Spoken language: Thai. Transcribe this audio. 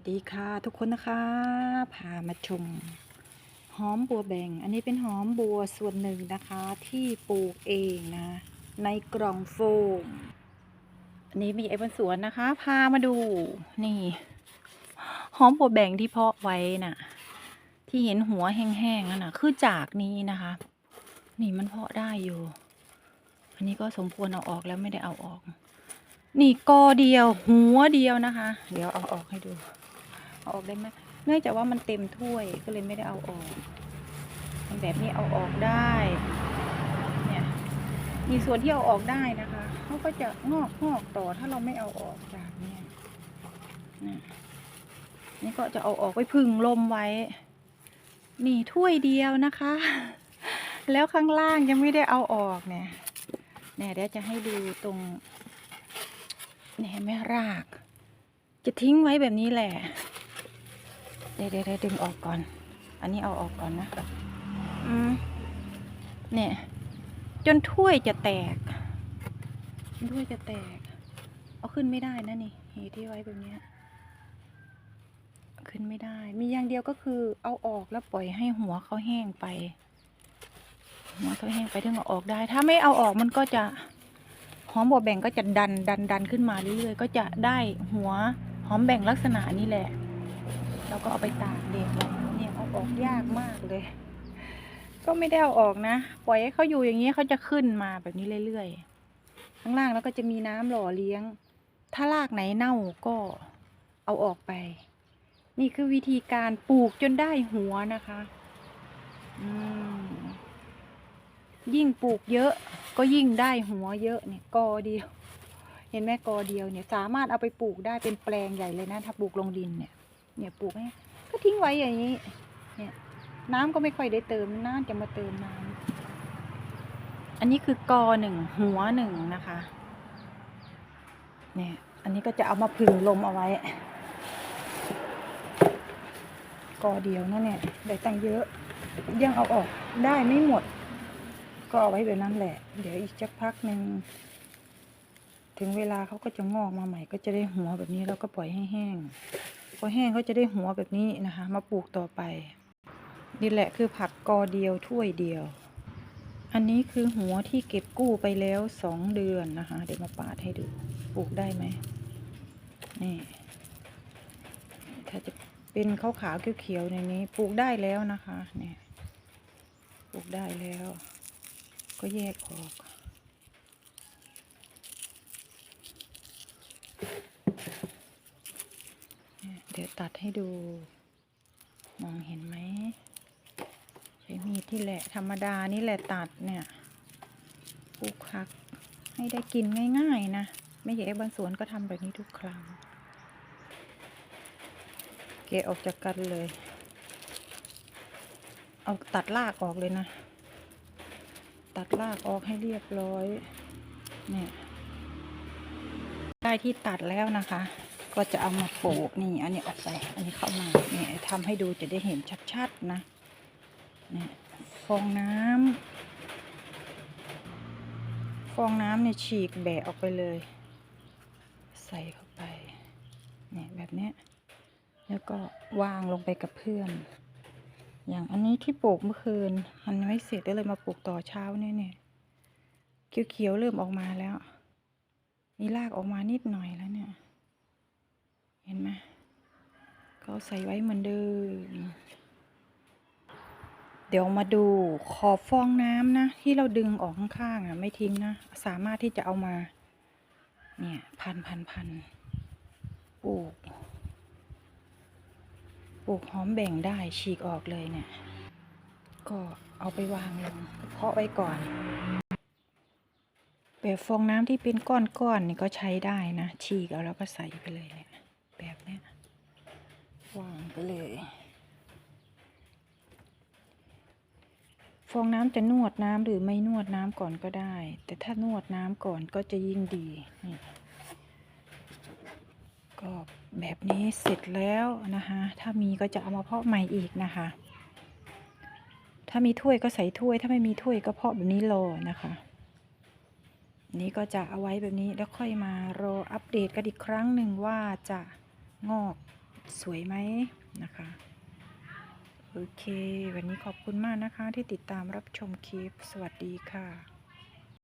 วัสดีค่ะทุกคนนะคะ พามาชมหอมบัวแบ่ง อันนี้เป็นหอมบัวส่วนหนึ่งนะคะ ที่ปลูกเองนะ ในกล่องโฟมอันนี้มีไอ้บนสวนนะคะ พามาดูนี่หอมบัวแบ่งที่เพาะไว้น่ะ ที่เห็นหัวแห้งๆนั่นนะคือจากนี้นะคะ นี่มันเพาะได้อยู่ อันนี้ก็สมควรเอาออกแล้วไม่ได้เอาออกนี่กอเดียวหัวเดียวนะคะ เดี๋ยวเอาออกให้ดู ออกได้ไหมเนื่องจากว่ามันเต็มถ้วยก็เลยไม่ได้เอาออกแบบนี้เอาออกได้ เนี่ย มีส่วนที่เอาออกได้นะคะเขาก็จะงอกงอกต่อถ้าเราไม่เอาออกจากเนี่ยนี่นี่ก็จะเอาออกไว้พึ่งลมไว้ นี่ถ้วยเดียวนะคะ แล้วข้างล่างยังไม่ได้เอาออกเนี่ยเนี่ยเดี๋ยวจะให้ดูตรงเนี่ยเห็นไหมราก จะทิ้งไว้แบบนี้แหละ เดี๋ยวเดี๋ยวเดี๋ยวดึงออกก่อน อันนี้เอาออกก่อนนะ อืม เนี่ย จนถ้วยจะแตกจนถ้วยจะแตก เอาขึ้นไม่ได้นะนี่เหตุที่ไว้แบบเนี้ยขึ้นไม่ได้ มีอย่างเดียวก็คือเอาออกแล้วปล่อยให้หัวเขาแห้งไป หัวเขาแห้งไปถึงเอาออกได้ ถ้าไม่เอาออกมันก็จะหอมบัวแบ่งก็จะดันดันดันขึ้นมาเรื่อยๆ ก็จะได้หัวหอมแบ่งลักษณะนี้แหละ แล้วก็เอาไปตากเด็กไว้เนี่ยเอาออกยากมากเลย ก็ไม่ได้เอาออกนะ ปล่อยให้เขาอยู่อย่างนี้เขาจะขึ้นมาแบบนี้เรื่อยๆ ข้างล่างแล้วก็จะมีน้ำหล่อเลี้ยง ถ้ารากไหนเน่าก็เอาออกไป นี่คือวิธีการปลูกจนได้หัวนะคะ อืม ยิ่งปลูกเยอะ ก็ยิ่งได้หัวเยอะเนี่ยกอเดียว เห็นไหมกอเดียวเนี่ย สามารถเอาไปปลูกได้เป็นแปลงใหญ่เลยนะ ถ้าปลูกลงดินเนี่ย เนี่ยปลูกให้ก็ทิ้งไว้อย่างนี้ เนี่ย น้ำก็ไม่ค่อยได้เติมน่าจะมาเติมน้ำอันนี้คือกอหนึ่งหัวหนึ่งนะคะ เนี่ย อันนี้ก็จะเอามาผึ่งลมเอาไว้ กอเดียวนั่นเนี่ยได้ตังเยอะ ยังเอาออกได้ไม่หมด ก็เอาไว้แบบนั้นแหละ เดี๋ยวอีกสักพักหนึ่งถึงเวลาเขาก็จะงอกมาใหม่ ก็จะได้หัวแบบนี้แล้วก็ปล่อยให้แห้ง พอแห้งเขาจะได้หัวแบบนี้นะคะ มาปลูกต่อไป นี่แหละคือผักกอเดียวถ้วยเดียว อันนี้คือหัวที่เก็บกู้ไปแล้วสองเดือนนะคะ เดี๋ยวมาปาดให้ดูปลูกได้ไหมนี่ถ้าจะเป็นขาวๆเขียวๆในนี้ปลูกได้แล้วนะคะเนี่ยปลูกได้แล้ว ก็แยกออก ดี๋ยวตัดให้ดู มองเห็นไหมใช้มีดที่แหละธรรมดานี่แหละตัดเนี่ยปลูกผักให้ได้กินง่ายๆนะไม่ใช่ไอ้บานสวนก็ทำแบบนี้ทุกครั้งเกะออกจากกันเลย เอาตัดรากออกเลยนะ ตัดรากออกให้เรียบร้อย เนี่ย ได้ที่ตัดแล้วนะคะ ก็จะเอามาโปะนี่ อันนี้ออกไป อันนี้เข้ามาเนี่ยทำให้ดูจะได้เห็นชัดๆนะเนี่ยฟองน้ำฟองน้ำเนี่ยฉีกแบะออกไปเลย ใส่เข้าไปเนี่ยแบบเนี้ยแล้วก็วางลงไปกับเพื่อน อย่างอันนี้ที่ปลูกเมื่อคืนมันไม่เสร็จก็เลยมาปลูกต่อเช้าเนี่ยเนี่ยเขียวๆเริ่มออกมาแล้ว มีรากออกมานิดหน่อยแล้วเนี่ย เห็นไหมเขาใส่ไว้เหมือนเดิม เดี๋ยวมาดูขอบฟองน้ำนะ ที่เราดึงออกข้างๆอะ ไม่ทิ้งนะ สามารถที่จะเอามา เนี่ย พันพันพันปลูกปลูกหอมแบ่งได้ฉีกออกเลยเนี่ย ก็เอาไปวางลงเพาะไว้ก่อนแบบฟองน้ำที่เป็นก้อนๆนนี่ก็ใช้ได้นะ ฉีกเอาแล้วก็ใส่ไปเลยเนี่ย วางไปเลย ฟองน้ำจะนวดน้ำหรือไม่นวดน้ำก่อนก็ได้ แต่ถ้านวดน้ำก่อนก็จะยิ่งดีนี่ก็แบบนี้เสร็จแล้วนะคะ ถ้ามีก็จะเอามาเพาะใหม่อีกนะคะ ถ้ามีถ้วยก็ใส่ถ้วย ถ้าไม่มีถ้วยก็เพาะแบบนี้รอนะคะ นี้ก็จะเอาไว้แบบนี้แล้วค่อยมารออัปเดตกันอีกครั้งหนึ่งว่าจะงอก สวยไหมนะคะ โอเค วันนี้ขอบคุณมากนะคะที่ติดตามรับชมคลิป สวัสดีค่ะ